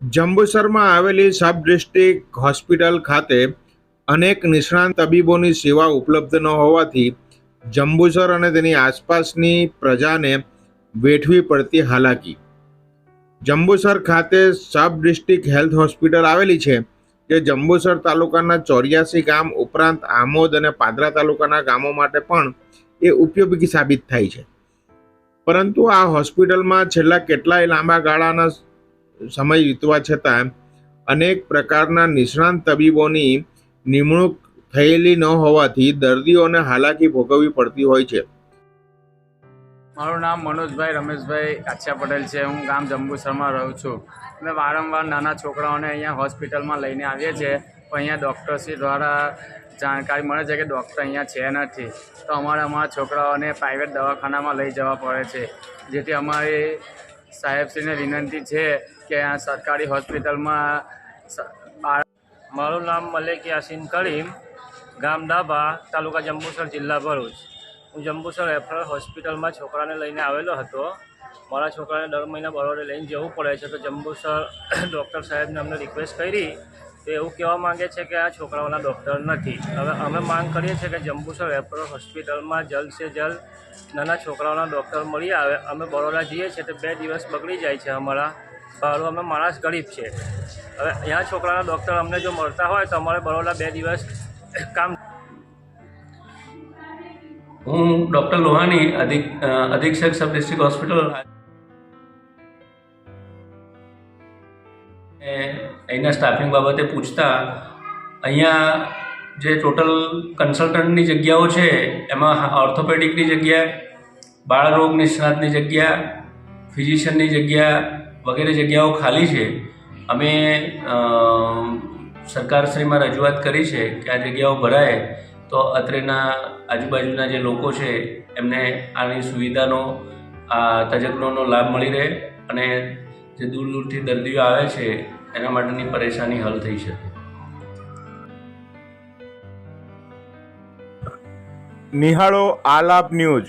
જંબુસરમાં આવેલી sub district hospital ખાતે અનેક નિષ્ણાંત તબીબોની સેવા ઉપલબ્ધ ન હોવાથી જંબુસર અને તેની આસપાસની પ્રજાને વેઠવી પડતી હાલાકી. જંબુસર ખાતે સબ ડિસ્ટ્રિક્ટ હેલ્થ હોસ્પિટલ આવેલી છે, જે જંબુસર તાલુકાના ચોર્યાસી ગામ ઉપરાંત આમોદ અને પાદરા તાલુકાના ગામો માટે પણ એ ઉપયોગી સાબિત થાય છે. પરંતુ આ હોસ્પિટલમાં છેલ્લા કેટલાય લાંબા ગાળાના સમય વીતવા છતાં અનેક પ્રકારના નિષ્ણાંત તબીબોની નિમણૂક થયેલી ન હોવાથી દર્દીઓને હાલાકી ભોગવવી પડતી હોય છે. મારું નામ મનોજભાઈ રમેશભાઈ કાછિયા પટેલ છે. હું ગામ જંબુસરમાં રહું છું. અમે વારંવાર નાના છોકરાઓને અહીંયા હોસ્પિટલમાં લઈને આવીએ છીએ. પણ અહીંયા ડૉક્ટરશ્રી દ્વારા જાણકારી મળે છે કે ડૉક્ટર અહીંયા છે નથી. તો અમારે અમારા છોકરાઓને પ્રાઇવેટ દવાખાનામાં લઈ જવા પડે છે. જેથી અમારી સાહેબશ્રીને વિનંતી છે કે આ સરકારી હોસ્પિટલમાં મારું નામ મલેક યાસીન કરીમ ગામ ડાભા, તાલુકા જંબુસર, જિલ્લા ભરૂચ. હું જંબુસર રેફરલ હોસ્પિટલમાં છોકરાને લઈને આવેલો હતો. મારા છોકરાને દર મહિના બરોડે લઈને જવું પડે છે. તો જંબુસર ડૉક્ટર સાહેબને અમને રિક્વેસ્ટ કરી તો એવું કહેવા માંગે છે કે આ છોકરાઓના ડૉક્ટર નથી. હવે અમે માંગ કરીએ છીએ કે જંબુસર વેપરો હોસ્પિટલમાં જલ્દ સે જલ્દ નાના છોકરાઓના ડૉક્ટર મળી આવે. અમે બરોડા જઈએ છીએ તો બે દિવસ બગડી જાય છે અમારા ભાડું. અમે માણસ ગરીબ છે. હવે અહીંયા છોકરાના ડૉક્ટર અમને જો મળતા હોય તો અમારે બરોડા બે દિવસ કામ હું ડૉક્ટર લોહાની અધિક અધિક્ષક સબ ડિસ્ટ્રિક્ટ હોસ્પિટલ એ અહીંના સ્ટાફિંગ બાબતે પૂછતા, અહીંયા જે ટોટલ કન્સલ્ટન્ટની જગ્યાઓ છે, એમાં ઓર્થોપેડિકની જગ્યા બાળરોગ નિષ્ણાતની જગ્યા ફિઝિશિયનની જગ્યા વગેરે જગ્યાઓ ખાલી છે. અમે સરકારશ્રીમાં રજૂઆત કરી છે કે આ જગ્યાઓ ભરાય, તો અત્રેના આજુબાજુના જે લોકો છે, એમને આની સુવિધાનો, આ તજજ્ઞોનો લાભ મળી રહે અને જે દૂર દૂરથી દર્દીઓ આવે છે, એના માટેની પરેશાની હલ થઈ શકે. નિહાળો આલાપ ન્યૂઝ.